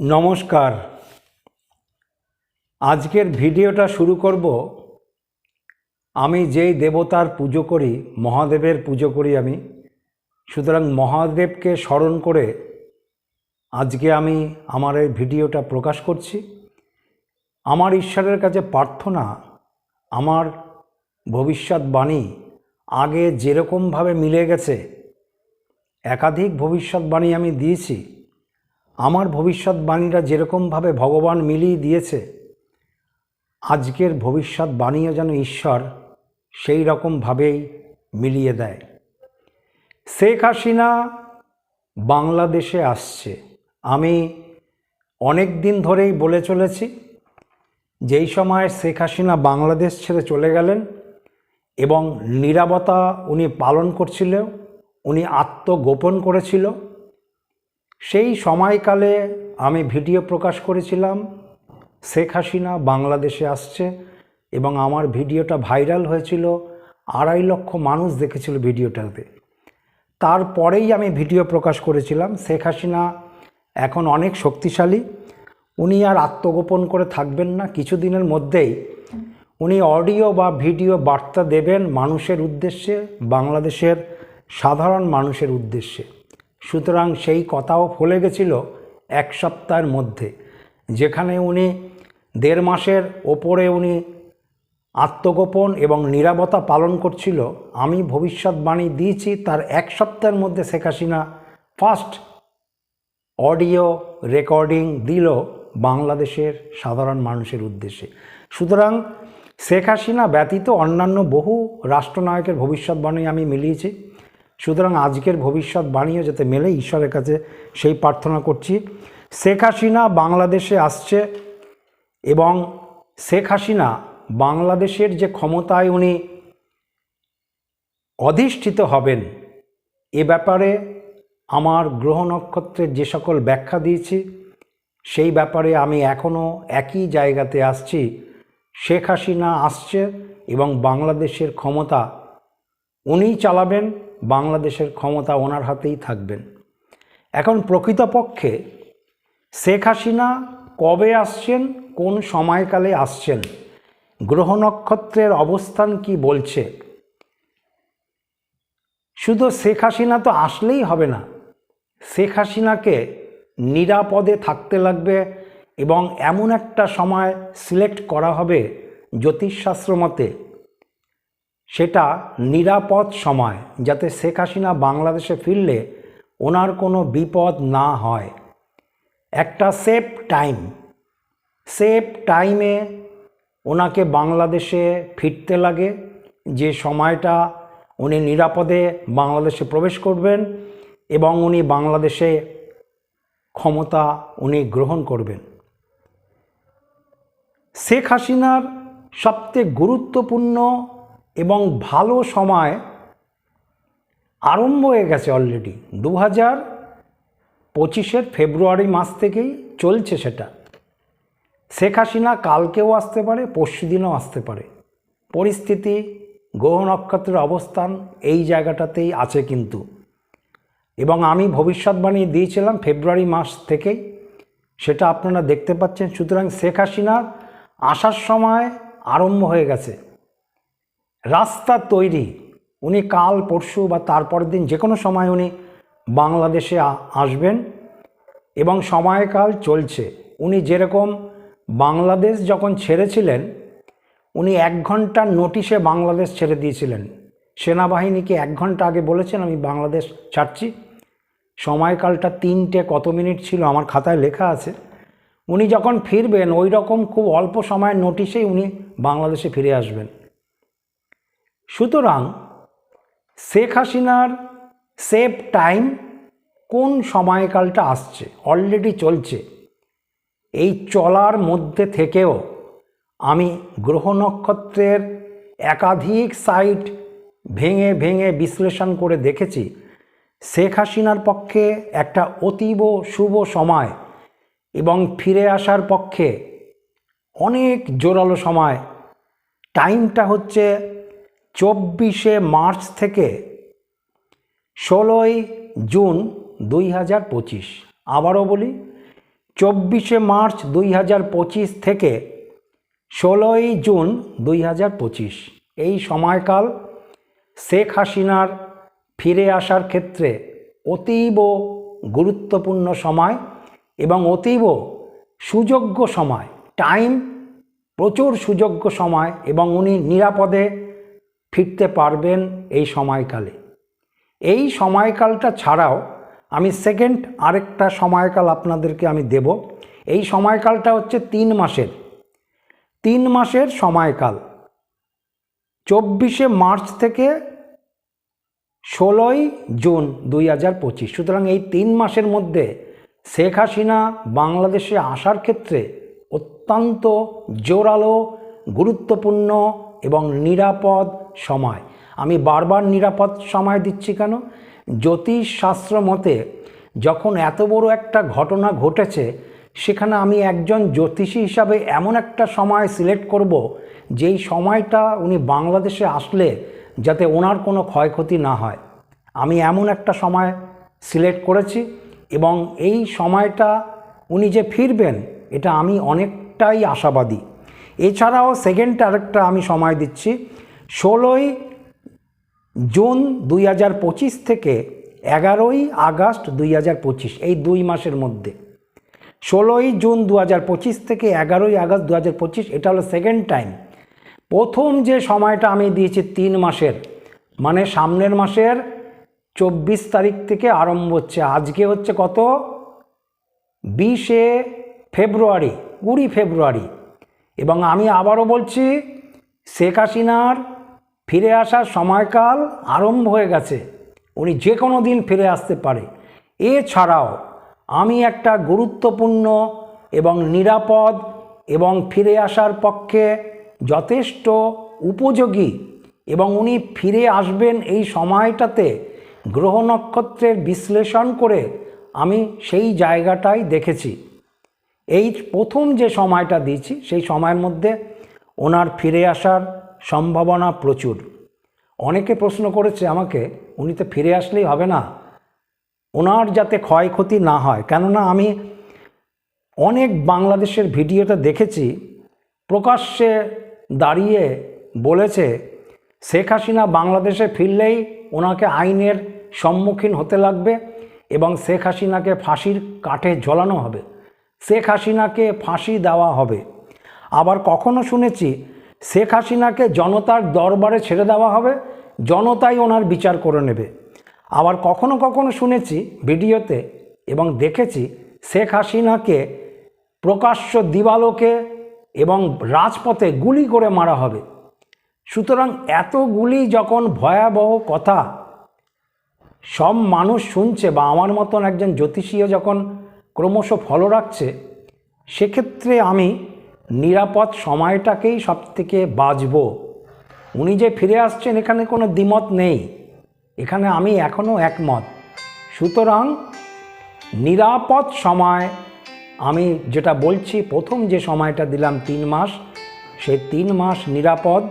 নমস্কার। আজকের ভিডিওটা শুরু করব। আমি যেই দেবতার পুজো করি, মহাদেবের পুজো করি আমি, সুতরাং মহাদেবকে স্মরণ করে আজকে আমি আমার এই ভিডিওটা প্রকাশ করছি। আমার ঈশ্বরের কাছে প্রার্থনা, আমার ভবিষ্যৎবাণী আগে যেরকমভাবে মিলে গেছে, একাধিক ভবিষ্যৎবাণী আমি দিয়েছি। আমার ভবিষ্যৎবাণীটা যেরকমভাবে ভগবান মিলিয়ে দিয়েছে, আজকের ভবিষ্যৎবাণীও যেন ঈশ্বর সেই রকমভাবেই মিলিয়ে দেয়। শেখ হাসিনা বাংলাদেশে আসছে। আমি অনেক দিন ধরেই বলে চলেছি যেই সময় শেখ হাসিনা বাংলাদেশ ছেড়ে চলে গেলেন এবং নিরাপত্তা উনি পালন করছিল, উনি আত্মগোপন করেছিল সেই সময়কালে আমি ভিডিও প্রকাশ করেছিলাম। শেখ হাসিনা বাংলাদেশে আসছে এবং আমার ভিডিওটা ভাইরাল হয়েছিল। আড়াই লক্ষ মানুষ দেখেছিল ভিডিওটাতে। তারপরেই আমি ভিডিও প্রকাশ করেছিলাম। শেখ হাসিনা এখন অনেক শক্তিশালী। উনি আর আত্মগোপন করে থাকবেন না। কিছুদিনের মধ্যেই উনি অডিও বা ভিডিও বার্তা দেবেন মানুষের উদ্দেশ্যে, বাংলাদেশের সাধারণ মানুষের উদ্দেশ্যে। সুতরাং সেই কথাও ফলে গেছিল এক সপ্তাহের মধ্যে, যেখানে উনি দেড় মাসের ওপরে উনি আত্মগোপন এবং নিরাপত্তা পালন করছিল। আমি ভবিষ্যৎবাণী দিয়েছি তার এক সপ্তাহের মধ্যে Sheikh Hasina first audio recording দিল বাংলাদেশের সাধারণ মানুষের উদ্দেশ্যে। সুতরাং শেখ হাসিনা ব্যতীত অন্যান্য বহু রাষ্ট্রনায়কের ভবিষ্যৎবাণী আমি মিলিয়েছি। সুতরাং আজকের ভবিষ্যৎ বাণীও যাতে মেলে, ঈশ্বরের কাছে সেই প্রার্থনা করছি। শেখ হাসিনা বাংলাদেশে আসছে এবং শেখ হাসিনা বাংলাদেশের যে ক্ষমতায় উনি অধিষ্ঠিত হবেন, এ ব্যাপারে আমার গ্রহ নক্ষত্রের যে সকল ব্যাখ্যা দিয়েছি, সেই ব্যাপারে আমি এখনও একই জায়গাতে আসছি। শেখ হাসিনা আসছে এবং বাংলাদেশের ক্ষমতা উনিই চালাবেন। বাংলাদেশের ক্ষমতা ওনার হাতেই থাকবেন। এখন প্রকৃতপক্ষে শেখ হাসিনা কবে আসছেন, কোন সময়কালে আসছেন, গ্রহ নক্ষত্রের অবস্থান কি বলছে? শুধু শেখ হাসিনা তো আসলেই হবে না। শেখ হাসিনাকে নিরাপদে থাকতে লাগবে এবং এমন একটা সময় সিলেক্ট করা হবে জ্যোতিষশাস্ত্র মতে। সেটা নিরাপদ সময় যাতে শেখ হাসিনা বাংলাদেশে ফিরলে ওনার কোনো বিপদ না হয়। একটা সেফ টাইম। সেফ টাইমে ওনাকে বাংলাদেশে ফিরতে লাগে। যে সময়টা উনি নিরাপদে বাংলাদেশে প্রবেশ করবেন এবং উনি বাংলাদেশে ক্ষমতা উনি গ্রহণ করবেন। শেখ হাসিনার সবচেয়ে গুরুত্বপূর্ণ এবং ভালো সময় আরম্ভ হয়ে গেছে অলরেডি দু হাজার পঁচিশের ফেব্রুয়ারি মাস থেকেই চলছে সেটা। শেখ হাসিনা কালকেও আসতে পারে, পরশু দিনও আসতে পারে। পরিস্থিতি, গ্রহ নক্ষত্রের অবস্থান এই জায়গাটাতেই আছে কিন্তু। এবং আমি ভবিষ্যৎবাণী দিয়েছিলাম ফেব্রুয়ারি মাস থেকেই, সেটা আপনারা দেখতে পাচ্ছেন। সুতরাং শেখ হাসিনার আসার সময় আরম্ভ হয়ে গেছে। রাস্তা তৈরি। উনি কাল, পরশু বা তারপরের দিন যে কোনো সময় উনি বাংলাদেশে আসবেন এবং সময়কাল চলছে। উনি যেরকম বাংলাদেশ যখন ছেড়েছিলেন, উনি এক ঘণ্টার নোটিশে বাংলাদেশ ছেড়ে দিয়েছিলেন। সেনাবাহিনীকে এক ঘণ্টা আগে বলেছেন, আমি বাংলাদেশ ছাড়ছি সময়কালটা তিনটে কত মিনিট ছিল আমার খাতায় লেখা আছে। উনি যখন ফিরবেন, ওই রকম খুব অল্প সময়ের নোটিশেই উনি বাংলাদেশে ফিরে আসবেন। সুতরাং শেখ হাসিনার সেফ টাইম কোন সময়কালটা আসছে? অলরেডি চলছে। এই চলার মধ্যে থেকেও আমি গ্রহ নক্ষত্রের একাধিক সাইট ভেঙে ভেঙে বিশ্লেষণ করে দেখেছি। শেখ হাসিনার পক্ষে একটা অতীব শুভ সময় এবং ফিরে আসার পক্ষে অনেক জোরালো সময়। টাইমটা হচ্ছে চব্বিশে মার্চ থেকে ষোলোই জুন দুই হাজার পঁচিশ। আবারও বলি, চব্বিশে মার্চ দুই হাজার পঁচিশ থেকে ষোলোই জুন দুই হাজার পঁচিশ। এই সময়কাল শেখ হাসিনার ফিরে আসার ক্ষেত্রে অতীব গুরুত্বপূর্ণ সময় এবং অতীব সুযোগ্য সময়, টাইম, প্রচুর সুযোগ্য সময় এবং উনি নিরাপদে ফিরতে পারবেন এই সময়কালে। এই সময়কালটা ছাড়াও আমি সেকেন্ড আরেকটা সময়কাল আপনাদেরকে আমি দেব। এই সময়কালটা হচ্ছে তিন মাসের। তিন মাসের সময়কাল। চব্বিশে মার্চ থেকে ষোলোই জুন দুই হাজার পঁচিশ। সুতরাং এই তিন মাসের মধ্যে শেখ হাসিনা বাংলাদেশে আসার ক্ষেত্রে অত্যন্ত জোরালো, গুরুত্বপূর্ণ এবং নিরাপদ সময়। আমি বারবার নিরাপদ সময় দিচ্ছি কেন? জ্যোতিষ শাস্ত্র মতে, যখন এত বড় একটা ঘটনা ঘটেছে, সেখানে আমি একজন জ্যোতিষী হিসাবে এমন একটা সময় সিলেক্ট করব, যেই সময়টা উনি বাংলাদেশে আসলে যাতে ওনার কোনো ক্ষয়ক্ষতি না হয়। আমি এমন একটা সময় সিলেক্ট করেছি এবং এই সময়টা উনি যে ফিরবেন, এটা আমি অনেকটাই আশাবাদী। এছাড়াও সেকেন্ড আরেকটা আমি সময় দিচ্ছি, ষোলোই জুন দুই হাজার পঁচিশ থেকে এগারোই আগস্ট দুই হাজার পঁচিশ, এই দুই মাসের মধ্যে। ষোলোই জুন দু হাজার পঁচিশ থেকে এগারোই আগস্ট দু হাজার পঁচিশ, এটা হলো সেকেন্ড টাইম প্রথম যে সময়টা আমি দিয়েছি তিন মাসের মানে সামনের মাসের চব্বিশ তারিখ থেকে আরম্ভ হচ্ছে। আজকে হচ্ছে কত? বিশে ফেব্রুয়ারি, কুড়ি ফেব্রুয়ারি। এবং আমি আবারও বলছি, শেখ হাসিনার ফিরে আসার সময়কাল আরম্ভ হয়ে গেছে। উনি যে কোনো দিন ফিরে আসতে পারে। এছাড়াও আমি একটা গুরুত্বপূর্ণ এবং নিরাপদ এবং ফিরে আসার পক্ষে যথেষ্ট উপযোগী এবং উনি ফিরে আসবেন এই সময়টাতে গ্রহ নক্ষত্রের বিশ্লেষণ করে আমি সেই জায়গাটাই দেখেছি। এই প্রথম যে সময়টা দিয়েছি, সেই সময়ের মধ্যে ওনার ফিরে আসার সম্ভাবনা প্রচুর। অনেকে প্রশ্ন করেছে আমাকে, উনি তো ফিরে আসলেই হবে না। ওনার যাতে ক্ষয়ক্ষতি না হয়। কেননা আমি অনেক বাংলাদেশের ভিডিওতে দেখেছি, প্রকাশ্যে দাঁড়িয়ে বলেছে, শেখ হাসিনা বাংলাদেশে ফিরলেই ওনাকে আইনের সম্মুখীন হতে লাগবে এবং শেখ হাসিনাকে ফাঁসির কাঠে ঝোলানো হবে। শেখ হাসিনাকে ফাঁসি দেওয়া হবে। আবার কখনো শুনেছি, শেখ হাসিনাকে জনতার দরবারে ছেড়ে দেওয়া হবে, জনতাই ওনার বিচার করে নেবে। আবার কখনো কখনো শুনেছি ভিডিওতে এবং দেখেছি, শেখ হাসিনাকে প্রকাশ্য দিবালোকে এবং রাজপথে গুলি করে মারা হবে। সুতরাং এতগুলি যখন ভয়াবহ কথা, সব মানুষ শুনছে বা আমার মতন একজন জ্যোতিষীও যখন ক্রমশ ফলো রাখছে, সেক্ষেত্রে আমি নিরাপদ সময়টাকেই সবথেকে বাঁচব। উনি যে ফিরে আসছেন, এখানে কোনো দ্বিমত নেই। এখানে আমি এখনও একমত। সুতরাং নিরাপদ সময়, আমি যেটা বলছি, প্রথম যে সময়টা দিলাম তিন মাস, সেই তিন মাস নিরাপদ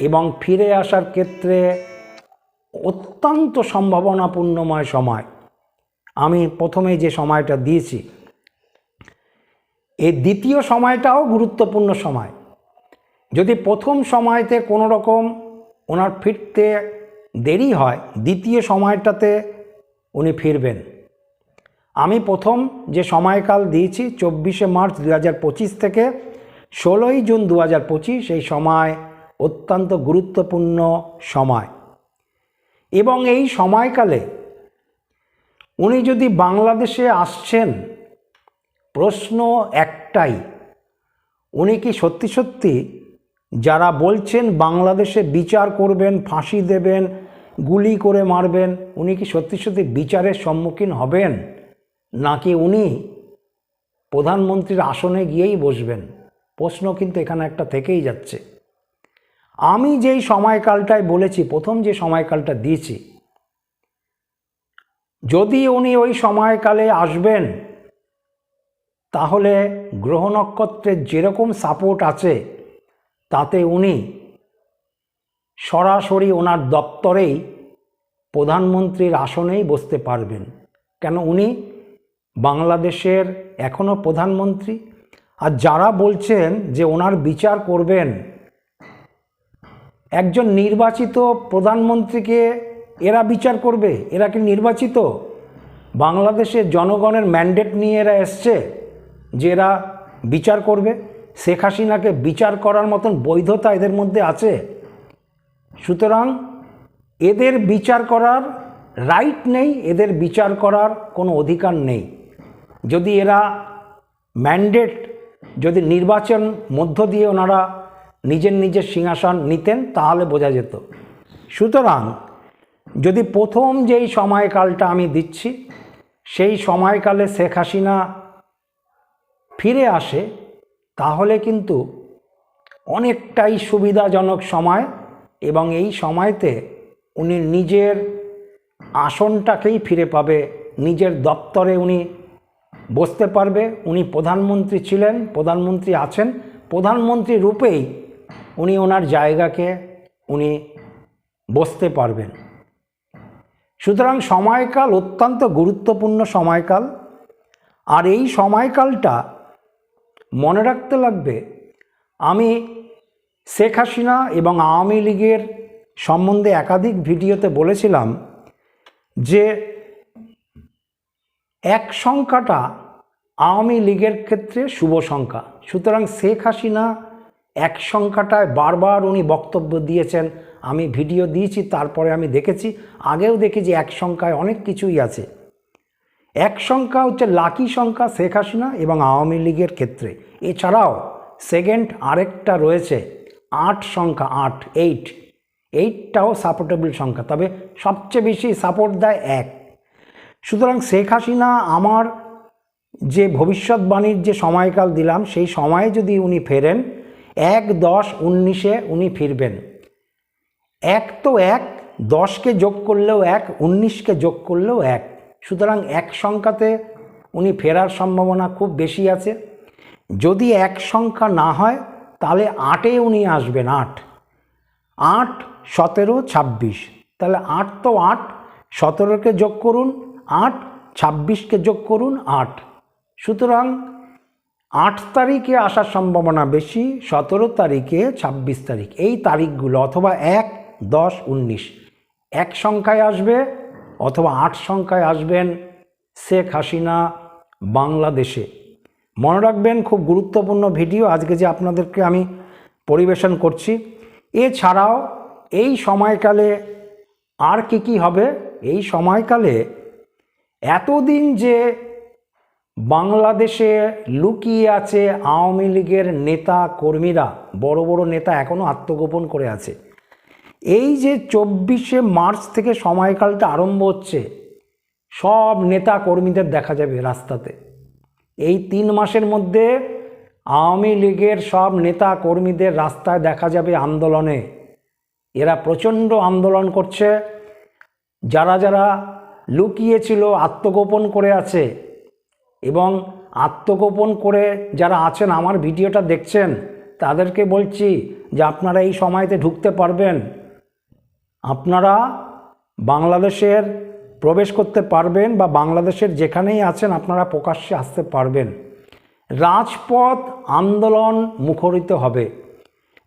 এবং ফিরে আসার ক্ষেত্রে অত্যন্ত সম্ভাবনাপূর্ণময় সময়। আমি প্রথমে যে সময়টা দিয়েছি, এই দ্বিতীয় সময়টাও গুরুত্বপূর্ণ সময়। যদি প্রথম সময়তে কোনো রকম ওনার ফিরতে দেরি হয়, দ্বিতীয় সময়টাতে উনি ফিরবেন। আমি প্রথম যে সময়কাল দিয়েছি, চব্বিশে মার্চ দু হাজার পঁচিশ থেকে ষোলোই জুন দু হাজার পঁচিশ, এই সময় অত্যন্ত গুরুত্বপূর্ণ সময়। এবং এই সময়কালে উনি যদি বাংলাদেশে আসছেন, প্রশ্ন একটাই, উনি কি সত্যি সত্যি যারা বলছেন বাংলাদেশে বিচার করবেন, ফাঁসি দেবেন, গুলি করে মারবেন, উনি কি সত্যি সত্যি বিচারের সম্মুখীন হবেন? নাকি উনি প্রধানমন্ত্রীর আসনে গিয়েই বসবেন? প্রশ্ন কিন্তু এখানে একটা থেকেই যাচ্ছে। আমি যেই সময়কালটায় বলেছি, প্রথম যে সময়কালটা দিয়েছি যদি উনি ওই সময়কালে আসবেন, তাহলে গ্রহ নক্ষত্রের যেরকম সাপোর্ট আছে, তাতে উনি সরাসরি ওনার দপ্তরেই প্রধানমন্ত্রীর আসনেই বসতে পারবেন। কেন উনি বাংলাদেশের এখনও প্রধানমন্ত্রী? আর যারা বলছেন যে ওনার বিচার করবেন, একজন নির্বাচিত প্রধানমন্ত্রীকে এরা বিচার করবে, এরা কি নির্বাচিত? বাংলাদেশের জনগণের ম্যান্ডেট নিয়ে এরা এসছে যে এরা বিচার করবে। শেখ হাসিনাকে বিচার করার মতন বৈধতা এদের মধ্যে আছে। সুতরাং এদের বিচার করার রাইট নেই, এদের বিচার করার কোনো অধিকার নেই। যদি এরা ম্যান্ডেট যদি নির্বাচন মধ্য দিয়ে ওনারা নিজের নিজের সিংহাসন নিতেন, তাহলে বোঝা যেত। সুতরাং যদি প্রথম যেই সময়কালটা আমি দিচ্ছি, সেই সময়কালে শেখ হাসিনা ফিরে আসে, তাহলে কিন্তু অনেকটাই সুবিধাজনক সময় এবং এই সময়তে উনি নিজের আসনটাকেই ফিরে পাবে, নিজের দপ্তরে উনি বসতে পারবে। উনি প্রধানমন্ত্রী ছিলেন, প্রধানমন্ত্রী আছেন। প্রধানমন্ত্রী রূপেই উনি ওনার জায়গাকে উনি বসতে পারবেন। সুতরাং সময়কাল অত্যন্ত গুরুত্বপূর্ণ সময়কাল। আর এই সময়কালটা মনে রাখতে লাগবে, আমি শেখ হাসিনা এবং আওয়ামী লীগের সম্বন্ধে একাধিক ভিডিওতে বলেছিলাম যে এক সংখ্যাটা আওয়ামী লীগের ক্ষেত্রে শুভ সংখ্যা। সুতরাং শেখ হাসিনা এক সংখ্যাটায় বারবার উনি বক্তব্য দিয়েছেন। আমি ভিডিও দিয়েছি, তারপরে আমি দেখেছি। আগেও দেখেছি এক সংখ্যায় অনেক কিছুই আছে। এক সংখ্যা হচ্ছে লাকি সংখ্যা শেখ হাসিনা এবং আওয়ামী লীগের ক্ষেত্রে। এছাড়াও সেকেন্ড আরেকটা রয়েছে, আট সংখ্যা, আট এইট এইটটাও সাপোর্টেবল সংখ্যা, তবে সবচেয়ে বেশি সাপোর্ট দেয় এক। সুতরাং শেখ হাসিনা আমার যে ভবিষ্যৎবাণীর যে সময়কাল দিলাম, সেই সময়ে যদি উনি ফেরেন, এক দশ উনিশে উনি ফিরবেন। এক তো এক, দশকে যোগ করলেও এক, উনিশকে যোগ করলেও এক। সুতরাং এক সংখ্যাতে উনি ফেরার সম্ভাবনা খুব বেশি আছে। যদি এক সংখ্যা না হয়, তাহলে আটে উনি আসবেন, আট। আট, সতেরো, ছাব্বিশ। তাহলে আট তো আট, সতেরোকে যোগ করুন, আট, ছাব্বিশকে যোগ করুন, আট। সুতরাং আট তারিখে আসার সম্ভাবনা বেশি, সতেরো তারিখে, ছাব্বিশ তারিখ। এই তারিখগুলো, অথবা এক দশ, উনিশ। এক সংখ্যায় আসবে অথবা আট সংখ্যায় আসবেন শেখ হাসিনা বাংলাদেশে। মনে রাখবেন, খুব গুরুত্বপূর্ণ ভিডিও আজকে যে আপনাদেরকে আমি পরিবেশন করছি। এছাড়াও এই সময়কালে আর কি কি হবে? এই সময়কালে এতদিন যে বাংলাদেশে লুকিয়ে আছে আওয়ামী লীগের নেতা কর্মীরা, বড় বড় নেতা এখনও আত্মগোপন করে আছে। এই যে চব্বিশে মার্চ থেকে সময়কালটা আরম্ভ হচ্ছে, সব নেতা কর্মীদের দেখা যাবে রাস্তাতে। এই তিন মাসের মধ্যে আওয়ামী লীগের সব নেতা কর্মীদের রাস্তায় দেখা যাবে আন্দোলনে। এরা প্রচণ্ড আন্দোলন করছে। যারা যারা লুকিয়েছিল, আত্মগোপন করে আছে এবং আত্মগোপন করে যারা আছেন, আমার ভিডিওটা দেখছেন, তাদেরকে বলছি যে আপনারা এই সময়তে ঢুকতে পারবেন। আপনারা বাংলাদেশের প্রবেশ করতে পারবেন বা বাংলাদেশের যেখানেই আছেন আপনারা প্রকাশ্যে আসতে পারবেন। রাজপথ আন্দোলন মুখরিত হবে।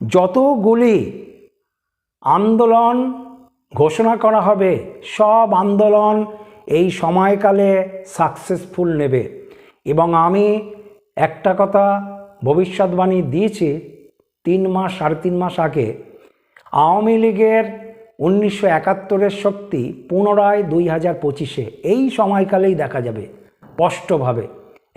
যতগুলি আন্দোলন ঘোষণা করা হবে, সব আন্দোলন এই সময়কালে সাকসেসফুল নেবে। এবং আমি একটা কথা ভবিষ্যৎবাণী দিয়েছি, তিন মাস, সাড়ে তিন মাস আগে আওয়ামী লীগের উনিশশো একাত্তরের শক্তি পুনরায় দুই হাজার পঁচিশে এই সময়কালেই দেখা যাবে, স্পষ্টভাবে।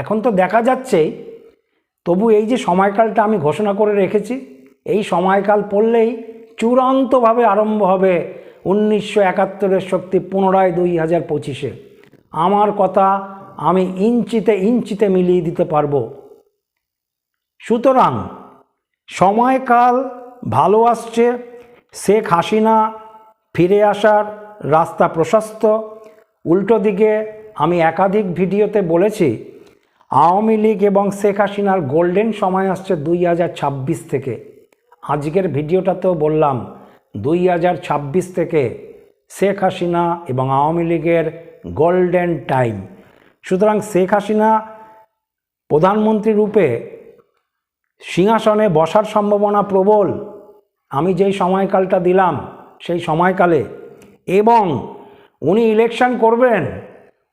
এখন তো দেখা যাচ্ছেই। তবু এই যে সময়কালটা আমি ঘোষণা করে রেখেছি, এই সময়কাল পড়লেই চূড়ান্তভাবে আরম্ভ হবে উনিশশো একাত্তরের শক্তি পুনরায় দুই হাজার পঁচিশে। আমার কথা আমি ইঞ্চিতে ইঞ্চিতে মিলিয়ে দিতে পারব। সুতরাং সময়কাল ভালো আসছে, শেখ হাসিনা ফিরে আসার রাস্তা প্রশস্ত। উল্টো দিকে আমি একাধিক ভিডিওতে বলেছি, আওয়ামী লীগ এবং শেখ হাসিনার গোল্ডেন সময় আসছে দুই হাজার ছাব্বিশ থেকে। আজকের ভিডিওটাতেও বললাম, দুই হাজার ছাব্বিশ থেকে শেখ হাসিনা এবং আওয়ামী লীগের গোল্ডেন টাইম। সুতরাং শেখ হাসিনা প্রধানমন্ত্রী রূপে সিংহাসনে বসার সম্ভাবনা প্রবল। আমি যেই সময়কালটা দিলাম সেই সময়কালে। এবং উনি ইলেকশন করবেন,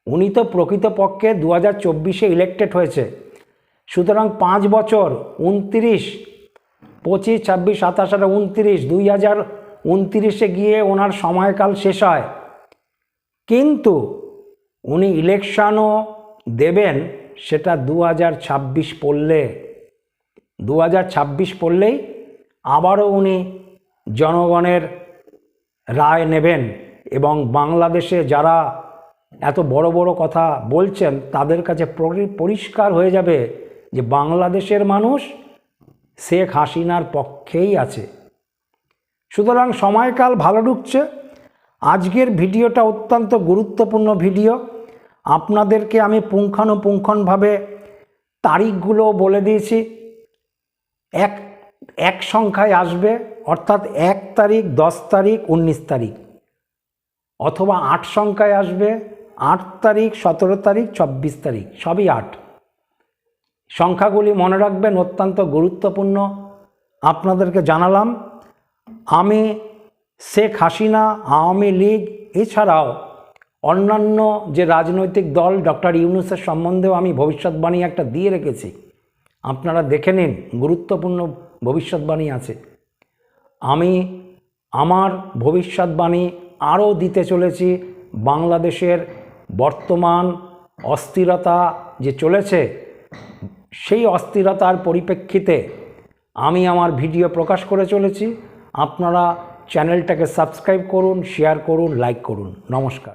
উনি তো প্রকৃতপক্ষে দু হাজার চব্বিশে ইলেক্টেড হয়েছে। সুতরাং পাঁচ বছর, উনত্রিশ, পঁচিশ, ছাব্বিশ, সাতাশ আঠারো উনত্রিশ দুই হাজার উনত্রিশে গিয়ে ওনার সময়কাল শেষ হয়। কিন্তু উনি ইলেকশনও দেবেন সেটা দু হাজার ছাব্বিশ পড়লে। দু হাজার ছাব্বিশ পড়লেই আবারও উনি জনগণের রায় নেবেন এবং বাংলাদেশে যারা এত বড় বড় কথা বলছেন, তাদের কাছে পরিষ্কার হয়ে যাবে যে বাংলাদেশের মানুষ শেখ হাসিনার পক্ষেই আছে। সুতরাং সময়কাল ভালো ঢুকছে। আজকের ভিডিওটা অত্যন্ত গুরুত্বপূর্ণ ভিডিও। আপনাদেরকে আমি পুঙ্খানুপুঙ্খনভাবে তারিখগুলো বলে দিয়েছি। এক এক সংখ্যায় আসবে। অর্থাৎ এক তারিখ, দশ তারিখ, উনিশ তারিখ। অথবা আট সংখ্যায় আসবে, আট তারিখ, সতেরো তারিখ, চব্বিশ তারিখ, সবই আট। সংখ্যাগুলি মনে রাখবেন অত্যন্ত গুরুত্বপূর্ণ। আপনাদেরকে জানালাম, আমি শেখ হাসিনা, আওয়ামী লীগ, এছাড়াও অন্যান্য যে রাজনৈতিক দল ডক্টর ইউনুসের সম্বন্ধেও আমি ভবিষ্যৎবাণী একটা দিয়ে রেখেছি। আপনারা দেখে নিন, গুরুত্বপূর্ণ ভবিষ্যৎবাণী আছে। আমি আমার ভবিষ্যৎবাণী আরও দিতে চলেছি বাংলাদেশের বর্তমান অস্থিরতা যে চলেছে, সেই অস্থিরতার পরিপ্রেক্ষিতে আমি আমার ভিডিও প্রকাশ করে চলেছি। আপনারা চ্যানেলটাকে সাবস্ক্রাইব করুন, শেয়ার করুন, লাইক করুন। নমস্কার।